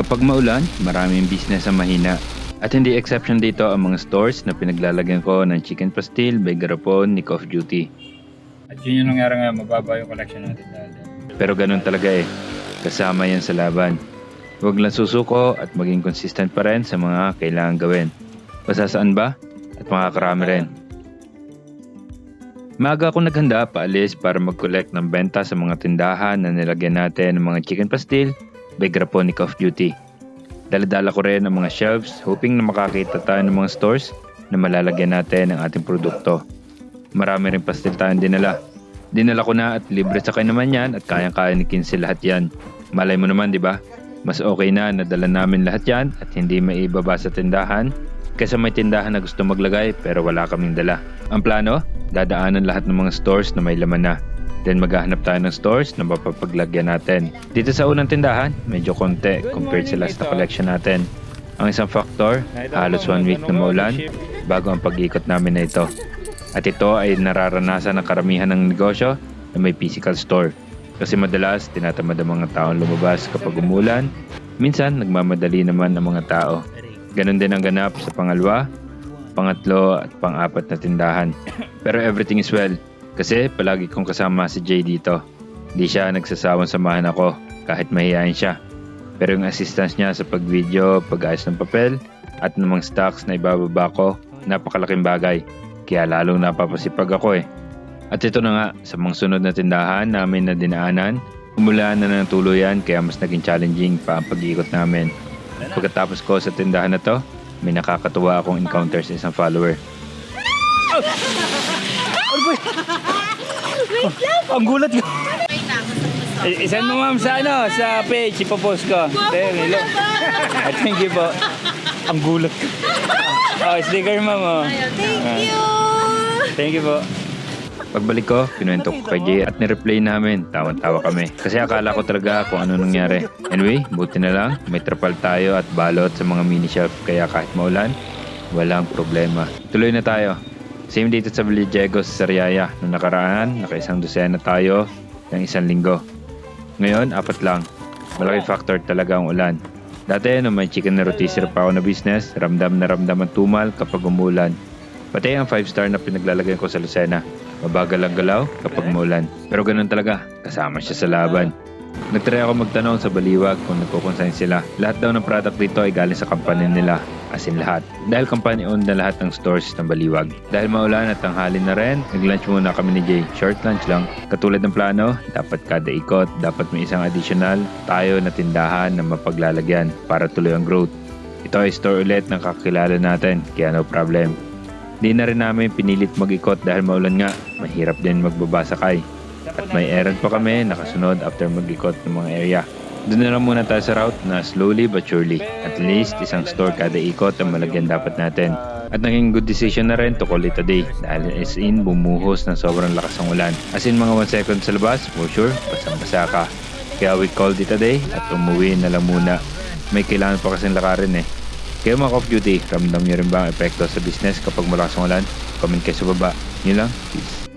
Kapag maulan, maraming business ang mahina. At hindi exception dito ang mga stores na pinaglalagyan ko ng chicken pastil by Garapon ni of Duty. At yun yung nangyari nga, mababa yung collection natin dahil. Pero ganun talaga eh. Kasama yan sa laban. Huwag lang susuko at maging consistent pa rin sa mga kailangan gawin. Basta saan ba? At makakarami rin. Maaga ako naghanda paalis para mag-collect ng benta sa mga tindahan na nilagyan natin ng mga chicken pastil by Grapon ni Call of Duty. Daladala ko rin ang mga shelves hoping na makakita tayo ng mga stores na malalagyan natin ng ating produkto. Marami rin pastil tayong dinala. Dinala ko na at libre sa naman yan at kayang-kaya ni Kinsey lahat yan. Malay mo naman, di ba? Mas okay na nadala namin lahat yan at hindi maibaba sa tindahan kaysa may tindahan na gusto maglagay pero wala kaming dala. Ang plano, dadaanan lahat ng mga stores na may laman na. Then maghahanap tayo ng stores na mapapaglagyan natin. Dito sa unang tindahan, medyo konti compared sa last na collection natin. Ang isang factor, halos one week na maulan bago ang pag-ikot namin na ito. At ito ay nararanasan ng karamihan ng negosyo na may physical store. Kasi madalas, tinatamad ang mga taong lumabas kapag umulan. Minsan, nagmamadali naman ang mga tao. Ganon din ang ganap sa pangalawa, pangatlo at pang-apat na tindahan. Pero everything is well. Kasi palagi kong kasama si Jay dito. Hindi siya nagsasawang samahan ako kahit mahihayin siya. Pero yung assistance niya sa pag-video, pag-ayos ng papel, at ng mga stocks na ibababa ko, napakalaking bagay. Kaya lalong napapasipag ako eh. At ito na nga, sa mga sunod na tindahan namin na dinaanan, umulan na ng tuluyan kaya mas naging challenging pa ang pag-iikot namin. Pagkatapos ko sa tindahan na to, may nakakatuwa akong encounter sa isang follower. Ang gulat ko. Isan mo ma'am sa ano, sa page, ipopost ko. There, hello. Ah, Thank you po. Ang gulat ko. Oh, sticker ma'am oh. Thank you! Thank you po. Pagbalik ko, kinuwento ko kay Jay at nireplay namin. Tawan-tawa kami. Kasi akala ko talaga kung ano nangyari. Anyway, buti na lang. May trapal tayo at balot sa mga mini shelf. Kaya kahit maulan, walang problema. Tuloy na tayo. Same dito sa Villagego sa Sariaya. Noong nakaraan, nakaisang dosena tayo ng isang linggo. Ngayon, apat lang. Malaki factor talaga ang ulan. Dati, nung may chicken na rotisserie pa ako na business, ramdam na ramdam ang tumal kapag umulan. Pati ang 5 star na pinaglalagay ko sa Lucena. Mabagal ang galaw kapag maulan. Pero ganun talaga, kasama siya sa laban. Nagtry ako magtanong sa Baliwag kung nagkukonsign sila. Lahat daw ng product dito ay galing sa company nila. As in lahat. Dahil company owned na lahat ng stores ng Baliwag. Dahil maulan at tanghali na rin, nag-lunch muna kami ni Jay. Short lunch lang. Katulad ng plano, dapat kada ikot, dapat may isang additional tayo na tindahan na mapaglalagyan para tuloy ang growth. Ito ay store ulit ng kakilala natin, kaya no problem. Di na rin namin pinilit mag-ikot dahil maulan nga, mahirap din magbaba sakay. At may errand pa kami nakasunod after mag-ikot ng mga area. Doon na muna tayo sa route na slowly but surely. At least isang store kada ikot ang malagyan dapat natin. At naging good decision na rin to call it a day dahil as in bumuhos ng sobrang lakas ng ulan. As in mga 1 second sa labas, for sure, basang-basa ka. Kaya we called it a day at umuwi na lang muna. May kailangan pa kasing lakarin eh. Kayo mga Call Duty, ramdam nyo rin ba ang epekto sa business kapag malakas ang ulan? Comment kayo sa baba. Yun lang. Peace.